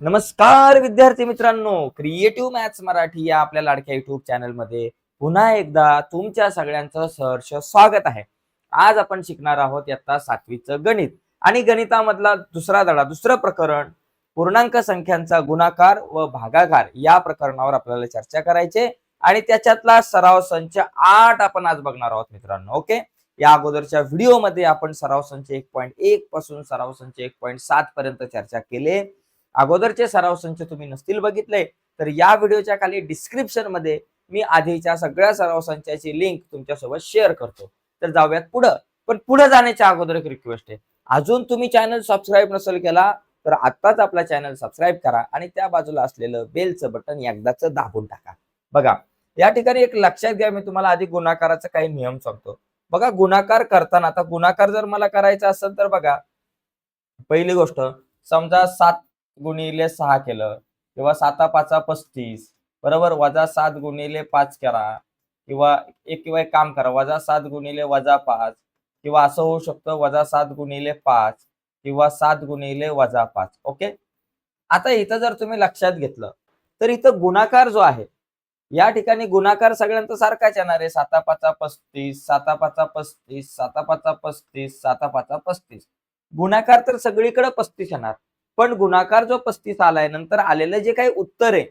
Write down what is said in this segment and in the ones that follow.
नमस्कार विद्यार्थी मित्रांनो क्रिएटिव्ह मॅथ्स मराठी या आपल्या लाडक्या युट्यूब चॅनलमध्ये पुन्हा एकदा तुमच्या सगळ्यांचं सहर्ष स्वागत आहे. आज आपण शिकणार आहोत इयत्ता सातवीचं गणित आणि गणितामधला दुसरा धडा दुसरं प्रकरण पूर्णांक संख्यांचा गुणाकार व भागाकार या प्रकरणावर आपल्याला चर्चा करायचे आणि त्याच्यातला सराव संच आठ आपण आज बघणार आहोत मित्रांनो ओके? या अगोदरच्या व्हिडिओमध्ये आपण सराव संच एक पॉईंट एक पासून सराव संच एक पॉईंट सात पर्यंत चर्चा केले अगोदरचे सराव संच तुम्ही नसतील बघितले तर या व्हिडिओच्या खाली डिस्क्रिप्शनमध्ये मी आधीच्या सगळ्या सराव संचाची लिंक तुमच्यासोबत शेअर करतो. तर जाऊयात पुढं. पण पुढे जाण्याच्या अगोदर एक रिक्वेस्ट आहे. अजून तुम्ही चॅनल सबस्क्राईब नसेल केला तर आत्ताच आपला चॅनल सबस्क्राईब करा आणि त्या बाजूला असलेलं बेलचं बटन एकदाच दाबून टाका. बघा या ठिकाणी एक लक्षात घ्या मी तुम्हाला आधी गुणाकाराचा काही नियम सांगतो. बघा गुणाकार करताना आता गुणाकार जर मला करायचा असेल तर बघा पहिली गोष्ट समजा सात गुणिले सहा केलं. किंवा साता पाचा पस्तीस. बरोबर? वजा सात गुणिले पाच करा. किंवा एक किंवा एक काम करा. वजा सात गुणिले वजा पाच. किंवा असं होऊ शकतं वजा सात गुणिले पाच. किंवा सात गुणिले वजा पाच. ओके? आता इथं जर तुम्ही लक्षात घेतलं तर इथं गुणाकार जो आहे या ठिकाणी गुणाकार सगळ्यांचा सारखाच येणार आहे. साता पाचा पस्तीस साता पाचा पस्तीस साता पाचा पस्तीस साता पाचा पस्तीस. गुणाकार तर सगळीकडे पस्तीस येणार. पण गुणाकार जो पस्तीस आलाय नंतर आलेलं जे काही उत्तर आहे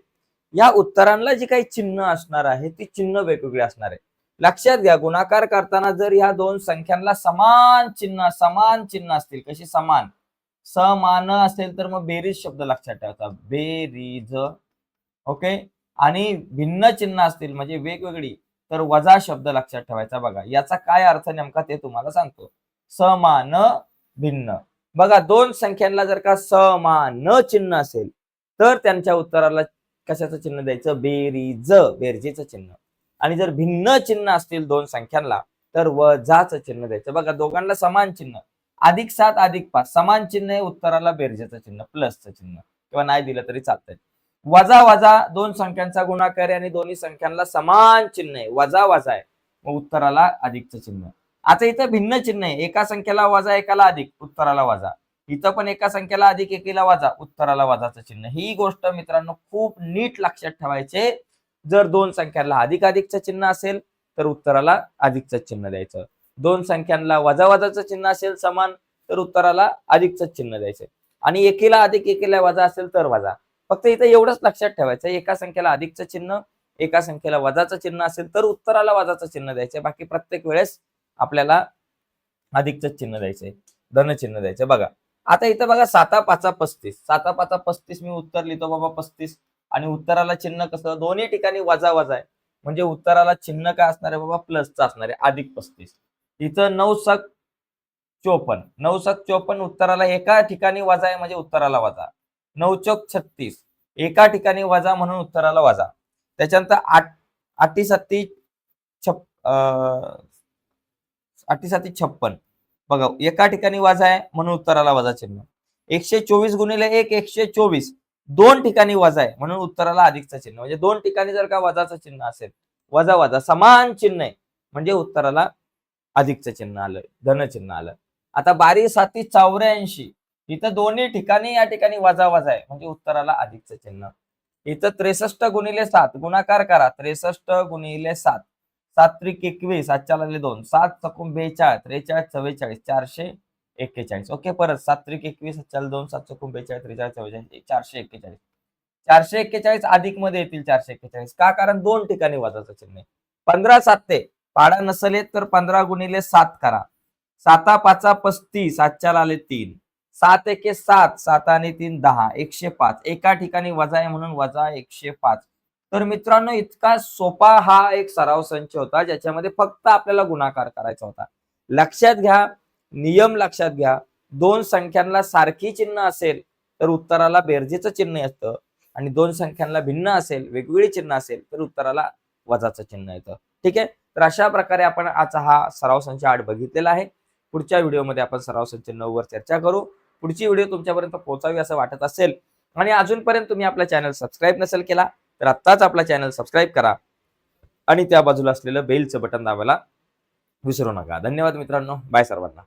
या उत्तरांना जी काही चिन्ह असणार आहे ती चिन्ह वेगवेगळी असणार आहे. लक्षात घ्या गुणाकार करताना जर ह्या दोन संख्यांना समान चिन्ह समान चिन्ह असतील कशी समान? समान असेल तर मग बेरीज शब्द लक्षात ठेवायचा बेरीज ओके? आणि भिन्न चिन्ह असतील म्हणजे वेगवेगळी तर वजा शब्द लक्षात ठेवायचा बघा. याचा काय अर्थ नेमका ते तुम्हाला सांगतो. समान भिन्न. बघा दोन संख्यांना जर का समान चिन्ह असेल तर त्यांच्या उत्तराला कशाचं चिन्ह द्यायचं? बेरीज बेरजेचं चिन्ह. आणि जर भिन्न चिन्ह असतील दोन संख्यांना तर वजाचं चिन्ह द्यायचं. बघा दोघांना समान चिन्ह. अधिक सात अधिक पाच. समान चिन्ह आहे उत्तराला बेरजेचं चिन्ह प्लसचं चिन्ह. किंवा नाही दिलं तरी चालतंय. वजा वजा दोन संख्यांचा गुणाकार आहे आणि दोन्ही संख्यांना समान चिन्ह आहे. वजा वजा आहे. मग उत्तराला अधिकचं चिन्ह. आता इथं भिन्न चिन्ह आहे. एका संख्येला वजा एकाला अधिक उत्तराला वजा. इथं पण एका संख्येला अधिक एकीला वाजा उत्तराला वाजाचं चिन्ह. ही गोष्ट मित्रांनो खूप नीट लक्षात ठेवायचे. जर दोन संख्यांना अधिक अधिकचं चिन्ह असेल तर उत्तराला अधिकचं चिन्ह द्यायचं. दोन संख्यांना वजा वजाचं चिन्ह असेल समान तर उत्तराला अधिकचं चिन्ह द्यायचं. आणि एकीला अधिक एकीला वजा असेल तर वजा. फक्त इथं एवढंच लक्षात ठेवायचं. एका संख्येला अधिकचं चिन्ह एका संख्येला वजाचं चिन्ह असेल तर उत्तराला वजाचं चिन्ह द्यायचं. बाकी प्रत्येक वेळेस आपल्याला अधिकचं चिन्ह द्यायचंय धनचिन्ह द्यायचं बघा आता इथं बघा साता पाचा पस्तीस. साता पाचा पस्तीस मी उत्तर लिहितो बाबा पस्तीस. आणि उत्तराला चिन्ह कसं? दोन्ही ठिकाणी वजा वजा आहे. म्हणजे उत्तराला चिन्ह काय असणार आहे बाबा? प्लसचं असणार आहे अधिक पस्तीस. इथं नऊ सक चोपन्न. नऊ सक चोपन्न उत्तराला एका ठिकाणी वजा आहे म्हणजे उत्तराला वजा. नऊ चौक छत्तीस. एका ठिकाणी वजा म्हणून उत्तराला वजा. त्याच्यानंतर आठ आठी सत्ती छप अठ्ठीसाठी छप्पन. बघा एका ठिकाणी वजा आहे म्हणून उत्तराला वजा चिन्ह. एकशे चोवीस गुणिले एक एकशे चोवीस. दोन ठिकाणी वजा आहे म्हणून उत्तराला अधिकचं चिन्ह. म्हणजे दोन ठिकाणी जर का वजाचं चिन्ह असेल वजा वजा समान चिन्ह आहे. म्हणजे उत्तराला अधिकचं चिन्ह आलं धनचिन्ह आलं. आता बारी साती चौऱ्याऐंशी. इथं दोन्ही ठिकाणी या ठिकाणी वजा वजा आहे. म्हणजे उत्तराला अधिकचं चिन्ह. इथं त्रेसष्ट गुणिले सात गुणाकार करा. त्रेसष्ट गुणिले सात. सात त्रिक एकवीस आजच्या लागले दोन. सात चकून बेचाळीस त्रेचाळीस चव्वेचाळीस चारशे एक्केचाळीस. ओके परत सात त्रिक एकवीस आजच्या दोन. सात चकून बेचाळीस त्रेचाळीस चव्वेचाळीस चारशे एक्केचाळीस. चारशे एक्केचाळीस अधिकमध्ये येतील चारशे एक्केचाळीस. का? कारण दोन ठिकाणी वजाचं चिन्ह आहे. पंधरा साते पाडा नसेल तर पंधरा गुणिले सात करा. साता पाचा पस्तीस आजच्या आले तीन. सात एके सात सात आणि तीन दहा. एकशे पाच. एका ठिकाणी वजा आहे म्हणून वजा एकशे पाच. तर मित्रांनो इतका सोपा हा एक सराव संच होता ज्याच्यामध्ये फक्त आपल्याला गुणाकार करायचा होता. लक्षात घ्या नियम लक्षात घ्या. दोन संख्यांना सारखी चिन्ह असेल तर उत्तराला बेरजेचं चिन्ह असतं आणि दोन संख्यांना भिन्न असेल वेगवेगळी चिन्ह असेल तर उत्तराला वजाचं चिन्ह येतं. ठीक आहे? तर अशा प्रकारे आपण आजचा हा सराव संच आठ बघितलेला आहे. पुढच्या व्हिडिओमध्ये आपण सराव संच नऊ वर चर्चा करू. पुढची व्हिडिओ तुमच्यापर्यंत पोहोचावी असं वाटत असेल. आणि अजूनपर्यंत तुम्ही आपला चॅनल सबस्क्राईब नसेल केला तर आत्ताच आपला चॅनल सबस्क्राईब करा आणि त्या बाजूला असलेलं बेलचं बटन दाबायला विसरू नका. धन्यवाद मित्रांनो. बाय सर्वांना.